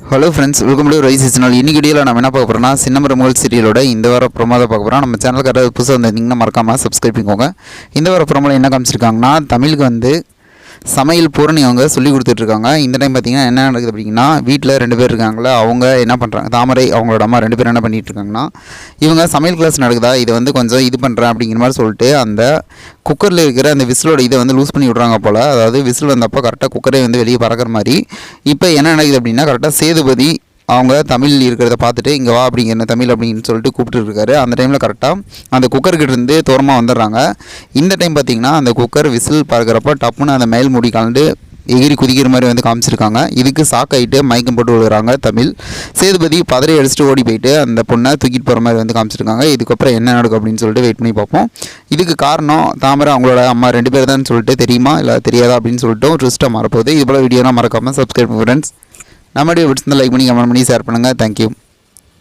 Hello friends welcome to rice channel இன்னைக்கு வீடியோவில் நம்ம என்ன பார்க்க போகிறோம்னா சின்னமர முகல் சீரியலோட இந்த வார ப்ரொமோ பார்க்க போகிறோம் நம்ம சேனலுக்கு புதுசாக வந்திருந்தீங்கன்னா மறக்காமல் சப்ஸ்கிரைப் பண்ணிக்கோங்க. இந்த வார ப்ரொமோவில் என்ன காமிச்சிருக்காங்கன்னா தமிழுக்கு வந்து சமையல் பூரணி அவங்க சொல்லி கொடுத்துட்ருக்காங்க. இந்த டைம் பார்த்தீங்கன்னா என்ன நடக்குது அப்படின்னா வீட்டில் ரெண்டு பேர் இருக்காங்களே அவங்க என்ன பண்ணுறாங்க தாமரை அவங்களோட அம்மா ரெண்டு பேரும் என்ன பண்ணிகிட்ருக்காங்கன்னா இவங்க சமையல் கிளாஸ் நடக்குதா? இதை வந்து கொஞ்சம் இது பண்ணுறேன் அப்படிங்கிற மாதிரி சொல்லிட்டு அந்த குக்கரில் இருக்கிற அந்த விசிலோட இதை வந்து லூஸ் பண்ணி விட்றாங்க போல். அதாவது விசில் வந்தப்போ கரெக்டாக குக்கரே வந்து வெளியே பறக்கிற மாதிரி. இப்போ என்ன நடக்குது அப்படின்னா கரெக்டாக சேதுபதி அவங்க தமிழ் இருக்கிறத பார்த்துட்டு இங்கே வா அப்படிங்கிற தமிழ் அப்படின்னு சொல்லிட்டு கூப்பிட்டுருக்காரு அந்த டைமில் கரெக்டாக அந்த குக்கர்கிட்ட இருந்து தூரமாக வந்துடுறாங்க. இந்த டைம் பார்த்தீங்கன்னா அந்த குக்கர் விசில் பார்க்குறப்ப டப்புன்னு அந்த மேல் மூடி கலந்து எகிரி குதிக்கிற மாதிரி வந்து காமிச்சிருக்காங்க. இதுக்கு சாக்காயிட்டு மயக்கம் போட்டு விழுகிறாங்க தமிழ். சேதுபதி பதறி அடிச்சுட்டு ஓடி போயிட்டு அந்த பொண்ணை தூக்கிட்டு போகிற மாதிரி வந்து காமிச்சிருக்காங்க. இதுக்கப்புறம் என்ன நடக்கும் அப்படின்னு சொல்லிட்டு வெயிட் பண்ணி பார்ப்போம். இதுக்கு காரணம் தாமரை அவங்களோட அம்மா ரெண்டு பேர் தான் சொல்லிட்டு தெரியுமா? இல்லை தெரியாதா அப்படின்னு சொல்லிட்டு ட்விஸ்ட்டாக மாறப்போகுது. இது போல் வீடியோலாம் மறக்காமல் சப்ஸ்கிரைப் ஃப்ரெண்ட்ஸ் நம்ம வீடியோ லைக் பண்ணி கமெண்ட் பண்ணி ஷேர் பண்ணுங்கள் தேங்க்யூ